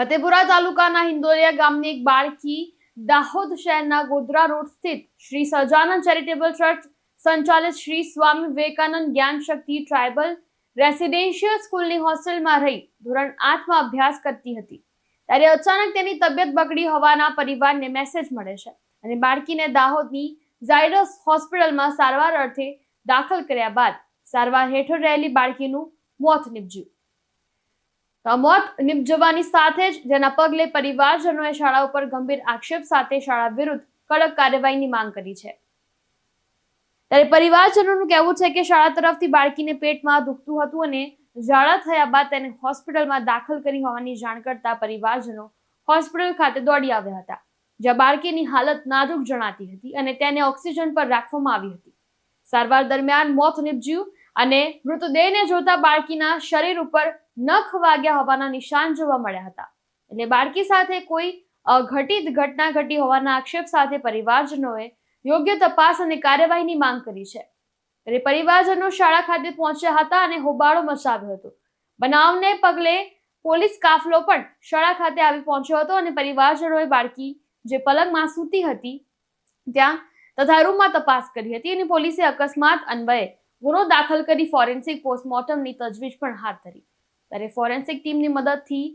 ફતેપુરા તાલુકાના હિંદોલિયા ગામની એક બાળકી દાહોદ શહેરના ગોધરા રોડ સ્થિત શ્રી સજાનંદ ચેરિટેબલ ટ્રસ્ટ સંચાલિત શ્રી સ્વામી વિવેકાનંદ જ્ઞાન શક્તિ ટ્રાઇબલ રેસિડેન્શિયલ સ્કૂલની હોસ્ટેલમાં રહી ધોરણ આઠમાં અભ્યાસ કરતી હતી. ત્યારે અચાનક તેની તબિયત બગડી હોવાના પરિવારને મેસેજ મળે છે અને બાળકીને દાહોદની ઝાયડસ હોસ્પિટલમાં સારવાર અર્થે દાખલ કર્યા બાદ સારવાર હેઠળ રહેલી બાળકીનું મોત નીપજ્યું. તો મોત નિપજવાની સાથે જ જેના પગલે પરિવારજનોએ શાળા ઉપર ગંભીર આક્ષેપ સાથે શાળા વિરુદ્ધ કડક કાર્યવાહીની માંગ કરી છે. ત્યારે પરિવારજનોનું કહેવું છે કે શાળા તરફથી બાળકીને પેટમાં દુખતું હતું અને ઝાડા થયા બાદ તેને હોસ્પિટલમાં દાખલ કરી હોવાની જાણ કરતા પરિવારજનો હોસ્પિટલ ખાતે દોડી આવ્યા હતા, જ્યાં બાળકીની હાલત નાજુક જણાતી હતી અને તેને ઓક્સિજન પર રાખવામાં આવી હતી. સારવાર દરમિયાન મોત નીપજ્યું અને મૃતદેહને જોતા બાળકીના શરીર ઉપર નખ વાગ્યા હોવાના નિશાન જોવા મળ્યા હતા. એટલે બાળકી સાથે કોઈ અઘટિત ઘટના ઘટી હોવાના આક્ષેપ સાથે પરિવારજનોએ યોગ્ય તપાસ અને કાર્યવાહીની માંગ કરી છે. ત્યારે પરિવારજનો શાળા ખાતે પહોંચ્યા હતા અને હોબાળો મચાવ્યો હતો. બનાવને પગલે પોલીસ કાફલો પણ શાળા ખાતે આવી પહોંચ્યો હતો અને પરિવારજનોએ બાળકી જે પલંગમાં સૂતી હતી, ત્યાં તથા રૂમમાં તપાસ કરી હતી અને પોલીસે અકસ્માત અન્વયે ગુનો દાખલ કરી ફોરેન્સિક પોસ્ટમોર્ટમની તજવીજ પણ હાથ ધરી. ત્યારે ફોરેન્સિક ટીમની મદદથી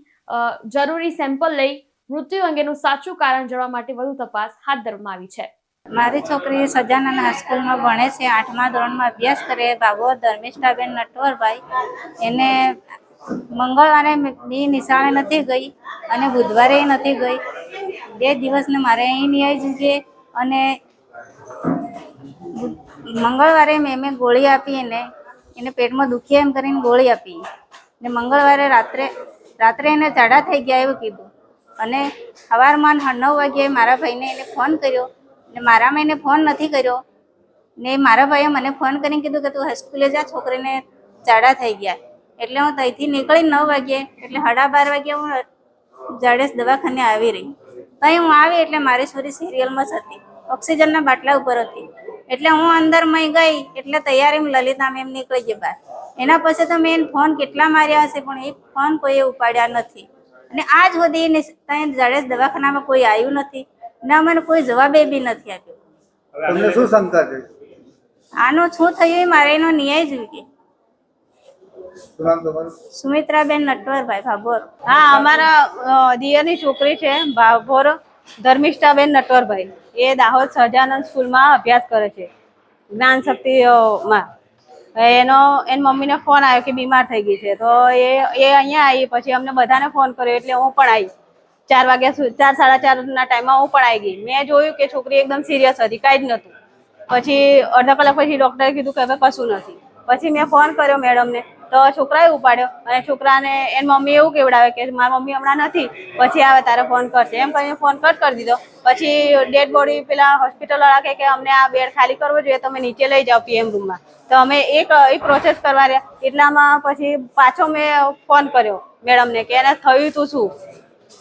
જરૂરી સેમ્પલ લઈ મૃત્યુ અંગેનું સાચું કારણ જાણવા માટે વધુ તપાસ હાથ ધરવામાં આવી છે. મારી છોકરી સજાનંદ હાઈસ્કૂલમાં ભણે છે. આઠમા ધોરણમાં અભ્યાસ કરે. ભાગવત ધર્મિષ્ઠાબેન નટવરભાઈ. એને મંગળવારે બી નિશાળે નથી ગઈ અને બુધવારે નથી ગઈ. બે દિવસને મારે અહીં નહીં જોઈએ અને મંગળવારે મેં મેં ગોળી આપી એને. એને પેટમાં દુખી એમ કરીને ગોળી આપી. ને મંગળવારે રાત્રે રાત્રે એને ઝાડા થઈ ગયા એવું કીધું. અને સવારમાં નવ વાગ્યે મારા ભાઈને એને ફોન કર્યો. ને મારામાં એને ફોન નથી કર્યો. ને મારા ભાઈએ મને ફોન કરીને કીધું કે તું હાઈસ્કૂલે જા, છોકરીને ઝાડા થઈ ગયા. એટલે હું ત્યાંથી નીકળી નવ વાગ્યે એટલે સાડા બાર વાગ્યે હું જાડેશ દવાખાને આવી રહી. ત્યાં હું આવી એટલે મારી છોરી સિરિયલમાં જ હતી. ઓક્સિજનના બાટલા ઉપર હતી. એટલે હું અંદર મય ગઈ એટલે તૈયારી લલિતા મેમ નીકળી ગયા બહાર. એના પછી તો મેં ફોન કેટલા માર્યા હશે પણ એ ફોન કોઈએ ઉપાડ્યા નથી. અને આજ સુધી ત્યાં જાડેજ દવાખાનામાં કોઈ આવ્યું નથી ને મને કોઈ જવાબે બી નથી આપ્યો. તમને શું શંકા છે? આનો શું થયું એ મારે એનો ન્યાય જોઈએ. સુમિત્રાબેન નટવરભાઈ ભાભોર. હા અમારા દિયરની છોકરી છે ભાભોર. ધર્મિષ્ઠાબેન નટવરભાઈ. એ દાહોદ સહજાનંદ સ્કૂલમાં અભ્યાસ કરે છે. જ્ઞાન શક્તિમાં એનો, એની મમ્મીને ફોન આવ્યો કે બીમાર થઈ ગઈ છે. તો એ એ અહીંયા આવી. પછી અમને બધાને ફોન કર્યો એટલે હું પણ આવી. ચાર વાગ્યા ચાર, સાડા ચારના ટાઈમમાં હું પણ આવી ગઈ. મેં જોયું કે છોકરી એકદમ સિરિયસ હતી, કાંઈ જ નહોતું. પછી અડધા કલાક પછી ડૉક્ટરે કીધું કે હવે કશું નથી. પછી મેં ફોન કર્યો મેડમને તો છોકરાએ ઉપાડ્યો અને છોકરાને એની મમ્મી એવું કેવડાવે કે મારી મમ્મી હમણાં નથી, પછી આવે તારે ફોન કરશે. એમ કરીને ફોન કટ કરી દીધો. પછી ડેડ બોડી પેલા હોસ્પિટલ રાખે કે અમને આ બેડ ખાલી કરવો જોઈએ, તમે નીચે લઈ જાઓ પીએમ રૂમમાં તો અમે એક એ પ્રોસેસ કરવા રહ્યા. એટલામાં પછી પાછો મેં ફોન કર્યો મેડમને કે એને થયું તું શું?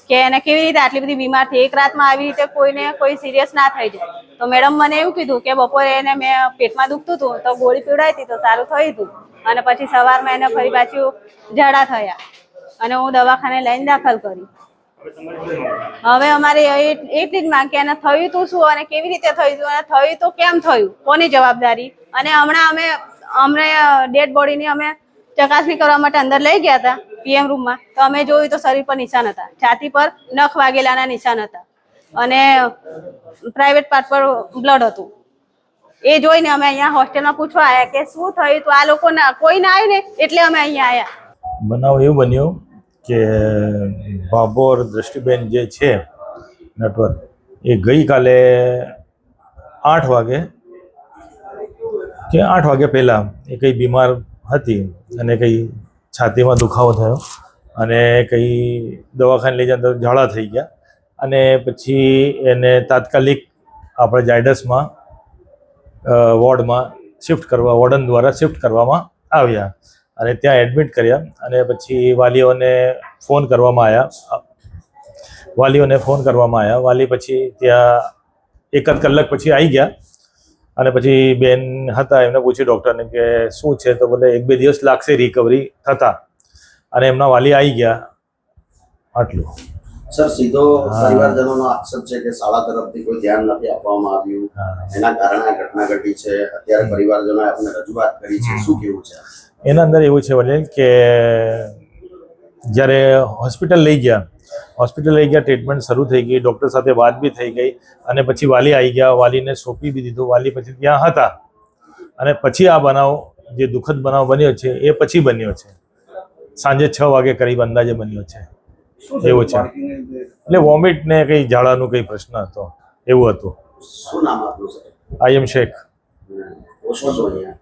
કે એને કેવી રીતે આટલી બધી બીમાર થઈ? એક રાતમાં આવી રીતે કોઈને કોઈ સિરિયસ ના થઈ જાય. તો મેડમ મને એવું કીધું કે બપોરે એને મેં પેટમાં દુખતું હતું, તો ગોળી પીવડાવી હતી, તો સારું થયું હતું. અને પછી સવારમાં એને ફરી પાછું ઝાડા થયા. અને હું દવાખાને લઈને દાખલ કરી. હવે અમારે એટલી જ માંગ કે એને થયું તું શું અને કેવી રીતે થયું હતું અને થયું તો કેમ થયું? કોની જવાબદારી? અને હમણાં અમે અમને ડેડ બોડીની અમે ચકાસણી કરવા માટે અંદર લઈ ગયા હતા પીએમ રૂમમાં. તો અમે જોયું તો શરીર પર નિશાન હતા. છાતી પર નખ વાગેલાના નિશાન હતા. અને પ્રાઇવેટ પાર્ટ પર બ્લડ હતું. એ જોઈને અમે અહીંયા હોસ્ટેલમાં પૂછવા આવ્યા કે શું થયું તો? આ લોકો કોઈ ના આવ્યું ને એટલે અમે અહીંયા આવ્યા બનાવ એવું બન્યું કે ભાભોર દ્રષ્ટિબેન જે છે નટવર એ ગઈકાલે આઠ વાગે, કે આઠ વાગે પહેલાં એ કંઈ બીમાર હતી અને કંઈ છાતીમાં દુખાવો થયો અને કંઈ દવાખાને લઈ જાય તો ઝાડા થઈ ગયા અને પછી એને તાત્કાલિક આપણે જાયડસમાં વોર્ડમાં શિફ્ટ કરવા, વોર્ડન દ્વારા શિફ્ટ કરવામાં આવ્યા. અને ત્યાં એડમિટ કર્યા અને પછી વાલીઓને ફોન કરવામાં આવ્યા વાલીઓને ફોન કરવામાં આવ્યા વાલી પછી ત્યાં એકાદ કલાક પછી આવી ગયા. અને પછી બેન હતા, એમને પૂછ્યું ડૉક્ટરને કે શું છે? તો બોલે, એક બે દિવસ લાગશે રિકવરી થતા. અને એમના વાલી આવી ગયા. આટલું. સર સીધો. પરિવારજનોનો આક્ષેપ છે કે શાળા તરફથી કોઈ ધ્યાન નથી આપવામાં આવ્યું. એના કારણે આ ઘટના ઘટી છે. અત્યારે પરિવારજનોએ આપણે રજૂઆત કરી છે. શું કેવું છે? એના અંદર એવું છે વડીલ કે જ્યારે હોસ્પિટલ લઈ ગયા હોસ્પિટલ લઈ ગયા ટ્રીટમેન્ટ શરૂ થઈ ગઈ ડૉક્ટર સાથે વાત બી થઈ ગઈ અને પછી વાલી આવી ગયા વાલીને સોંપી બી દીધું વાલી પછી ત્યાં હતા. અને પછી આ બનાવ જે દુઃખદ બનાવ બન્યો છે એ પછી બન્યો છે. સાંજે છ વાગે કરીબ અંદાજે બન્યો છે. એવું છે. એટલે વોમિટ ને કંઈ ઝાડાનું કંઈ પ્રશ્ન હતો? એવું હતું. શું નામ આપનું આઈ એમ શેખ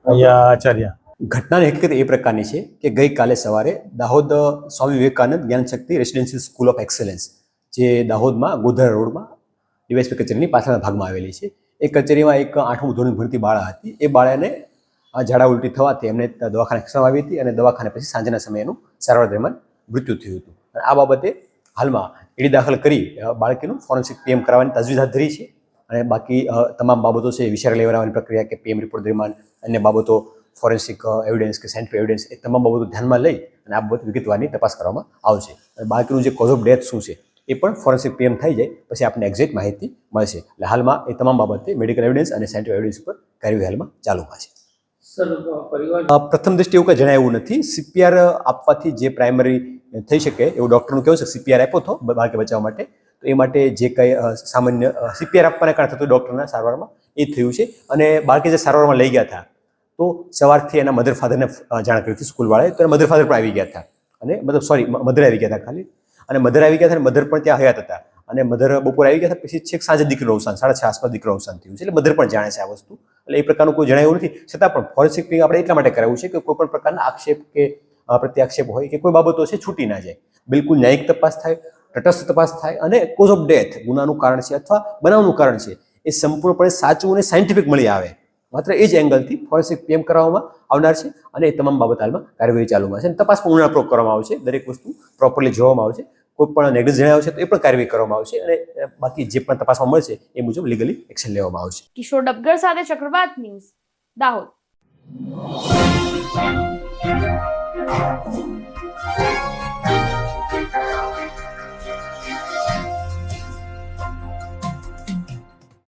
અહીંયા આચાર્ય. ઘટનાની હકીકત એ પ્રકારની છે કે ગઈકાલે સવારે Dahod Swami Vivekananda Gnanshakti residential school of excellence જે દાહોદમાં ગોધરા રોડમાં ડીવાયસપી કચેરીની પાછળના ભાગમાં આવેલી છે. એ કચેરીમાં એક આઠમું ધોરણ ભણતી બાળા હતી. એ બાળાને આ ઝાડા ઉલટી થવાથી એમને દવાખાને ખસવામાં આવી હતી અને દવાખાને પછી સાંજના સમયે એનું સારવાર દરમિયાન મૃત્યુ થયું હતું. આ બાબતે હાલમાં ઈડી દાખલ કરી બાળકીનું ફોરેન્સિક પીએમ કરાવવાની તજવીજ હાથ ધરી છે. અને બાકી તમામ બાબતો છે વિચાર લેવાની પ્રક્રિયા કે પીએમ રિપોર્ટ દરમિયાન અન્ય બાબતો ફોરેન્સિક એવિડન્સ કે સાયન્ટિફિક એવિડન્સ એ તમામ બાબતો ધ્યાનમાં લઈ અને આ બાબત વિગતવારની તપાસ કરવામાં આવશે. અને બાળકીનું જે કોઝ ઓફ ડેથ શું છે એ પણ ફોરેન્સિક પીએમ થઈ જાય, પછી આપણને એક્ઝેક્ટ માહિતી મળશે. એટલે હાલમાં એ તમામ બાબતે મેડિકલ એવિડન્સ અને સાયન્ટિફિક એવિડન્સ પર કાર્યવાહી હાલમાં ચાલુમાં છે. પ્રથમ દ્રષ્ટિએ એવું કંઈ એવું નથી. સીપીઆર આપવાથી જે પ્રાઇમરી થઈ શકે, એવું ડૉક્ટરનું કહેવું છે સીપીઆર આપ્યો હતો બાળકે બચાવવા માટે. તો એ માટે જે કંઈ સામાન્ય સીપીઆર આપવાના કારણે થતું ડૉક્ટરના સારવારમાં એ થયું છે. અને બાળકી જે સારવારમાં લઈ ગયા હતા, તો સવારથી એના મધર ફાધરને જાણ કરી હતી સ્કૂલવાળાએ. તો એના મધર ફાધર પણ આવી ગયા હતા. અને મતલબ સોરી મધર આવી ગયા હતા ખાલી. અને મધર આવી ગયા હતા અને મધર પણ ત્યાં હયાત હતા. અને મધર બપોરે આવી ગયા પછી છેક સાંજે દીકરીનું અવસાન, સાડા છ આસપાસ દીકરીનું અવસાન થયું છે. એટલે મધર પણ જાણે છે આ વસ્તુ. એટલે એ પ્રકારનું કોઈ જણાવ્યું નથી. છતાં પણ ફોરેન્સિક પિંગ આપણે એટલા માટે કરાવ્યું છે કે કોઈ પણ પ્રકારના આક્ષેપ કે પ્રત્યાક્ષેપ હોય કે કોઈ બાબતો છે, છૂટી ના જાય. બિલકુલ ન્યાયિક તપાસ થાય, તટસ્થ તપાસ થાય અને કોઝ ઓફ ડેથ ગુનાનું કારણ છે અથવા બનાવનું કારણ છે, એ સંપૂર્ણપણે સાચું અને સાયન્ટિફિક મળી આવે. માત્ર એ જ એંગલથી ફોરેન્સિક પીએમ કરવામાં આવનાર છે અને એ તમામ બાબત હાલમાં કાર્યવાહી ચાલુમાં છે અને તપાસ પણ ઊંડાણપૂર્વક કરવામાં આવશે દરેક વસ્તુ પ્રોપરલી જોવામાં આવશે કોઈ પણ નેગલિજન્સ જણાવ્યો છે તો એ પણ કાર્યવાહી કરવામાં આવશે અને બાકી જે પણ તપાસમાં મળશે એ મુજબ લીગલી એક્શન લેવામાં આવશે. કિશોર ડબગર સાથે ચક્રવાત ન્યૂઝ, દાહોદ.